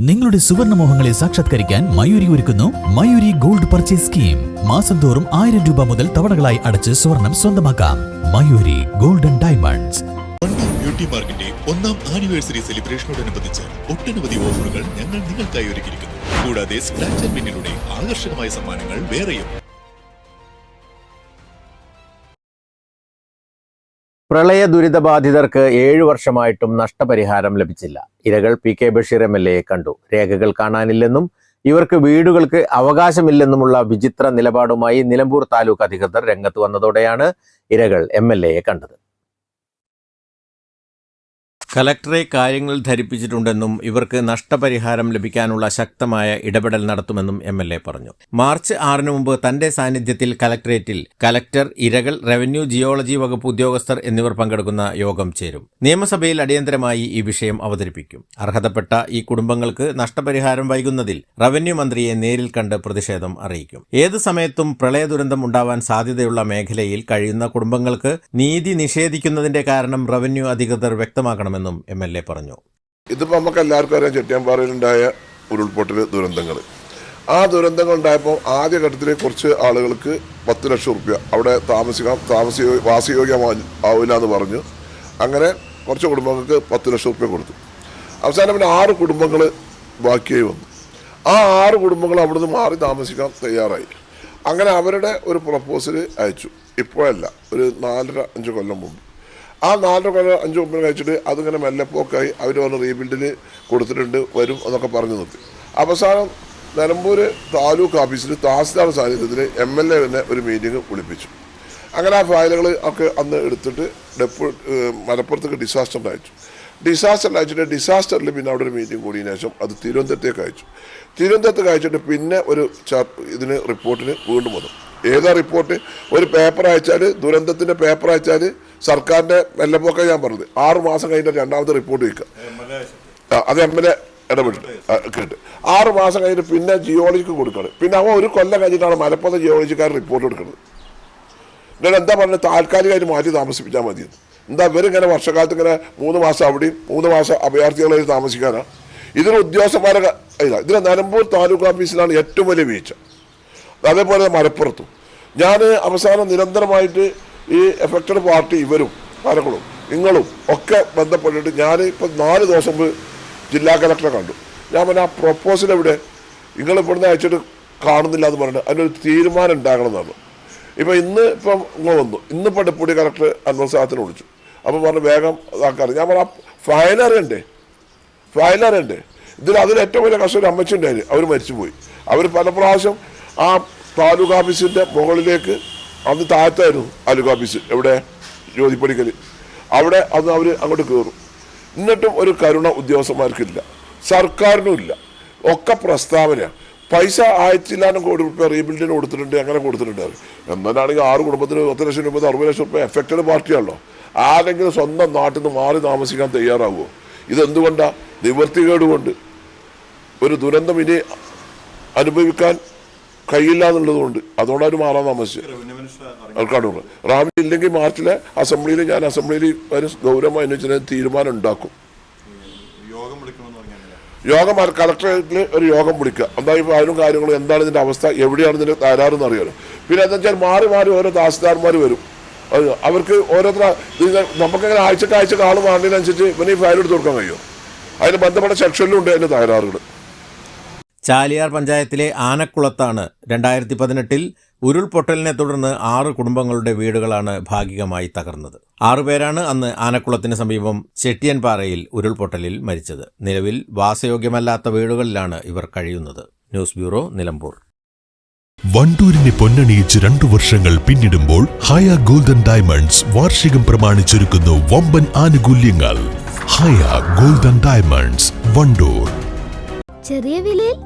നിങ്ങളുടെ സുവർണ മോഹങ്ങളെ സാക്ഷാത്കരിക്കാൻ മയൂരി ഒരുക്കുന്നു മയൂരി ഗോൾഡ് പർച്ചേസ് സ്കീം. മാസം തോറും ആയിരം രൂപ മുതൽ തവണകളായി അടച്ച് സ്വർണം സ്വന്തമാക്കാം. Mayuri golden diamonds. ബ്യൂട്ടി പാർക്കിന്റെ ഒന്നാം ആനിവേഴ്സറി സെലിബ്രേഷനോടനുബന്ധിച്ച് ഒട്ടനവധി ഓഫറുകൾ ഞങ്ങൾ നിങ്ങൾക്കായി ഒരുക്കിയിരിക്കുന്നു. കൂടാതെ സ്ക്രാച്ച് ആൻഡ് ആകർഷകമായ സമ്മാനങ്ങൾ വേറെയും. പ്രളയ ദുരിതബാധിതർക്ക് ഏഴു വർഷമായിട്ടും നഷ്ടപരിഹാരം ലഭിച്ചില്ല. ഇരകൾ P K Basheer M L എയെ കണ്ടു. രേഖകൾ കാണാനില്ലെന്നും ഇവർക്ക് വീടുകൾക്ക് അവകാശമില്ലെന്നുമുള്ള വിചിത്ര നിലപാടുമായി നിലമ്പൂർ താലൂക്ക് അധികൃതർ രംഗത്ത് വന്നതോടെയാണ് ഇരകൾ എം എൽ എയെ കണ്ടത്. കലക്ടറെ കാര്യങ്ങൾ ധരിപ്പിച്ചിട്ടുണ്ടെന്നും ഇവർക്ക് നഷ്ടപരിഹാരം ലഭിക്കാനുള്ള ശക്തമായ ഇടപെടൽ നടത്തുമെന്നും എം എൽ എ പറഞ്ഞു. മാർച്ച് ആറിന് മുമ്പ് തന്റെ സാന്നിധ്യത്തിൽ കലക്ടറേറ്റിൽ കലക്ടർ ഇരകൾ റവന്യൂ ജിയോളജി വകുപ്പ് ഉദ്യോഗസ്ഥർ എന്നിവർ പങ്കെടുക്കുന്ന യോഗം ചേരും. നിയമസഭയിൽ അടിയന്തരമായി ഈ വിഷയം അവതരിപ്പിക്കും. അർഹതപ്പെട്ട ഈ കുടുംബങ്ങൾക്ക് നഷ്ടപരിഹാരം വൈകുന്നതിൽ റവന്യൂ മന്ത്രിയെ നേരിൽ കണ്ട് പ്രതിഷേധം അറിയിക്കും. ഏത് സമയത്തും പ്രളയ ദുരന്തം ഉണ്ടാവാൻ സാധ്യതയുള്ള മേഖലയിൽ കഴിയുന്ന കുടുംബങ്ങൾക്ക് നീതി നിഷേധിക്കുന്നതിന്റെ കാരണം റവന്യൂ അധികൃതർ വ്യക്തമാക്കണമെന്നും എം എൽ എ പറഞ്ഞു. ഇതിപ്പോൾ നമുക്ക് എല്ലാവർക്കും അറിയാം ചെട്ടിയാമ്പാറയിലുണ്ടായ ഉരുൾപൊട്ടൽ ദുരന്തങ്ങൾ ആ ദുരന്തങ്ങൾ ഉണ്ടായപ്പോൾ ആദ്യഘട്ടത്തിലെ കുറച്ച് ആളുകൾക്ക് പത്ത് ലക്ഷം റുപ്യ അവിടെ താമസിക്കാം താമസ വാസയോഗ്യമാ ആവില്ല എന്ന് പറഞ്ഞു. അങ്ങനെ കുറച്ച് കുടുംബങ്ങൾക്ക് പത്ത് ലക്ഷം റുപ്യ കൊടുത്തു. അവസാനം പിന്നെ ആറ് കുടുംബങ്ങൾ ബാക്കിയായി വന്നു. ആ ആറ് കുടുംബങ്ങൾ അവിടുന്ന് മാറി താമസിക്കാൻ തയ്യാറായി. അങ്ങനെ അവരുടെ ഒരു പ്രപ്പോസൽ അയച്ചു. ഇപ്പോഴല്ല ഒരു നാലര അഞ്ച് കൊല്ലം മുമ്പ്. ആ നാലര കൊല്ലം അഞ്ച് കൊല്ലം കഴിച്ചിട്ട് അതിങ്ങനെ മെല്ലപ്പോക്കായി അവർ പറഞ്ഞ് റീബിൽഡിന് കൊടുത്തിട്ടുണ്ട് വരും എന്നൊക്കെ പറഞ്ഞു നിർത്തി. അവസാനം നിലമ്പൂർ താലൂക്ക് ഓഫീസിൽ തഹസിൽദാർ സാന്നിധ്യത്തിൽ എം എൽ എ തന്നെ ഒരു മീറ്റിംഗ് വിളിപ്പിച്ചു. അങ്ങനെ ആ ഫയലുകൾ ഒക്കെ അന്ന് എടുത്തിട്ട് ഡെപ്പോ മലപ്പുറത്തേക്ക് ഡിസാസ്റ്റർ അയച്ചു ഡിസാസ്റ്റർ അയച്ചിട്ട് ഡിസാസ്റ്ററിൽ പിന്നെ അവിടെ ഒരു മീറ്റിംഗ് കൂടിയതിനു ശേഷം അത് തിരുവനന്തപുരത്തേക്ക് അയച്ചു. തിരുവനന്തപുരത്തേക്ക് അയച്ചിട്ട് പിന്നെ ഒരു ഇതിന് റിപ്പോർട്ടിന് വീണ്ടും വന്നു. ഏതാ റിപ്പോർട്ട്? ഒരു പേപ്പർ അയച്ചാൽ ദുരന്തത്തിന്റെ പേപ്പർ അയച്ചാൽ സർക്കാരിന്റെ വെല്ലപ്പൊക്കെ ഞാൻ പറഞ്ഞത്. ആറ് മാസം കഴിഞ്ഞിട്ട് രണ്ടാമത്തെ റിപ്പോർട്ട് വയ്ക്കുക. അത് എം എൽ എ ഇടപെട്ടിട്ട് കേട്ട് ആറ് മാസം കഴിഞ്ഞിട്ട് പിന്നെ ജിയോളജിക്ക് കൊടുക്കണം. പിന്നെ അവ ഒരു കൊല്ലം കഴിഞ്ഞിട്ടാണ് മലപ്പുറത്തെ ജിയോളജിക്കാർ റിപ്പോർട്ട് കൊടുക്കുന്നത് എന്നിട്ട് എന്താ പറഞ്ഞത്? താൽക്കാലികമായിട്ട് മാറ്റി താമസിപ്പിച്ചാൽ മതി. എന്താ ഇവരിങ്ങനെ വർഷക്കാലത്ത് ഇങ്ങനെ മൂന്ന് മാസം അവിടെയും മൂന്ന് മാസം അഭയാർത്ഥികളായി താമസിക്കാനാണ് ഇതിന് ഉദ്യോഗസ്ഥന്മാരെ ഇതിന് നിലമ്പൂർ താലൂക്ക് ഓഫീസിലാണ് ഏറ്റവും വലിയ വീഴ്ച. അതേപോലെ മലപ്പുറത്തും. ഞാൻ അവസാനം നിരന്തരമായിട്ട് ഈ എഫക്റ്റഡ് പാർട്ടി ഇവരും ആരങ്ങളും നിങ്ങളും ഒക്കെ ബന്ധപ്പെട്ടിട്ട് ഞാൻ ഇപ്പം നാല് ദിവസം മുമ്പ് ജില്ലാ കലക്ടറെ കണ്ടു. ഞാൻ പറഞ്ഞ ആ പ്രൊപ്പോസൽ എവിടെ? നിങ്ങൾ ഇവിടുന്ന് അയച്ചിട്ട് കാണുന്നില്ല എന്ന് പറഞ്ഞിട്ട് അതിനൊരു തീരുമാനം ഉണ്ടാകണം എന്നാണ് ഇപ്പം ഇന്ന് ഇപ്പം ഇങ്ങ് വന്നു. ഇന്നിപ്പോൾ ഡെപ്യൂട്ടി കലക്ടർ അൻവർ സാഹത്തിനെ വിളിച്ചു. അപ്പം പറഞ്ഞു വേഗം ഇതാക്കാറ്. ഞാൻ പറഞ്ഞ ഫയൽ അറിയണ്ടേ? ഫയൽ അറിയണ്ടേ? ഇതിൽ അതിൽ ഏറ്റവും വലിയ കഷ്ടം ഒരു അമ്മച്ചുണ്ടായിരുന്നു അവർ മരിച്ചുപോയി. അവർ പല പ്രാവശ്യം ആ താലൂക്ക് ഓഫീസിന്റെ മുകളിലേക്ക് അന്ന് താഴത്തായിരുന്നു താലൂക്ക് ഓഫീസ് എവിടെ? ജ്യോതിപ്പടിക്കൽ അവിടെ അന്ന് അവർ അങ്ങോട്ട് കയറും എന്നിട്ടും ഒരു കരുണ ഉദ്യോഗസ്ഥന്മാർക്കില്ല. സർക്കാരിനും ഇല്ല ഒക്കെ പ്രസ്താവനയാണ് പൈസ ആയിരത്തില്ലാനും കോടി റുപ്യ റീബിൽഡിന് കൊടുത്തിട്ടുണ്ട് അങ്ങനെ കൊടുത്തിട്ടുണ്ട് എന്നാലാണെങ്കിൽ ആറ് കുടുംബത്തിന് പത്ത് ലക്ഷം രൂപ അറുപത് ലക്ഷം റുപ്യ എഫക്റ്റഡ് പാർട്ടിയാണല്ലോ. ആരെങ്കിലും സ്വന്തം നാട്ടിൽ നിന്ന് മാറി താമസിക്കാൻ തയ്യാറാവുമോ ഇതെന്തുകൊണ്ടാണ് നിവൃത്തികേട് കൊണ്ട്. ഒരു ദുരന്തം ഇനി അനുഭവിക്കാൻ കഴിയില്ല എന്നുള്ളതുകൊണ്ട് അതുകൊണ്ട് അവർ മാറാൻ താമസിച്ചു കണ്ണൂർ റാമിൽ ഇല്ലെങ്കിൽ മാർച്ചിലെ അസംബ്ലിയിൽ ഞാൻ അസംബ്ലിയിൽ ഒരു ഗൗരവമായി വെച്ചാൽ തീരുമാനം ഉണ്ടാക്കും. യോഗം കളക്ടറേറ്റിൽ ഒരു യോഗം വിളിക്കുക. എന്താ ഇപ്പോൾ അതിനും കാര്യങ്ങളും? എന്താണ് ഇതിന്റെ അവസ്ഥ? എവിടെയാണ് ഇതിന്റെ തകരാറെന്ന് അറിയാലോ. പിന്നെ എന്താ വെച്ചാൽ മാറി മാറി ഓരോ താസിദാർമാർ വരും. അവർക്ക് ഓരോരുത്തർ നമുക്കങ്ങനെ ആഴ്ചക്കാഴ്ച ആഴ്ചക്ക് ആൾ മാറുന്നതിനനുസരിച്ച് ഇവന് ഈ ഫയൽ എടുത്ത് കൊടുക്കാൻ കഴിയും? അതിന് ബന്ധപ്പെട്ട സെക്ഷനിലും ഉണ്ട് അതിന്റെ തകരാറുകൾ ചാലിയാർ പഞ്ചായത്തിലെ ആനക്കുളത്താണ് രണ്ടായിരത്തി പതിനെട്ടിൽ ഉരുൾപൊട്ടലിനെ തുടർന്ന് ആറ് കുടുംബങ്ങളുടെ വീടുകളാണ് ഭാഗികമായി തകർന്നത്. ആറുപേരാണ് അന്ന് ആനക്കുളത്തിന് സമീപം ചെട്ടിയൻപാറയിൽ ഉരുൾപൊട്ടലിൽ മരിച്ചത്. നിലവിൽ വാസയോഗ്യമല്ലാത്ത വീടുകളിലാണ് ഇവർ കഴിയുന്നത്. News bureau Nilambur. വണ്ടൂരിനെ പൊന്നണിയിച്ച് രണ്ടു വർഷങ്ങൾ പിന്നിടുമ്പോൾ ഹയ ഗോൾഡൻ ഡയമണ്ട്സ് വാർഷികം പ്രമാണിച്ചൊരുക്കുന്നു വമ്പൻ ആനുകൂല്യങ്ങൾ. Haya golden diamonds Wandoor. ചെറിയ വിലയിൽ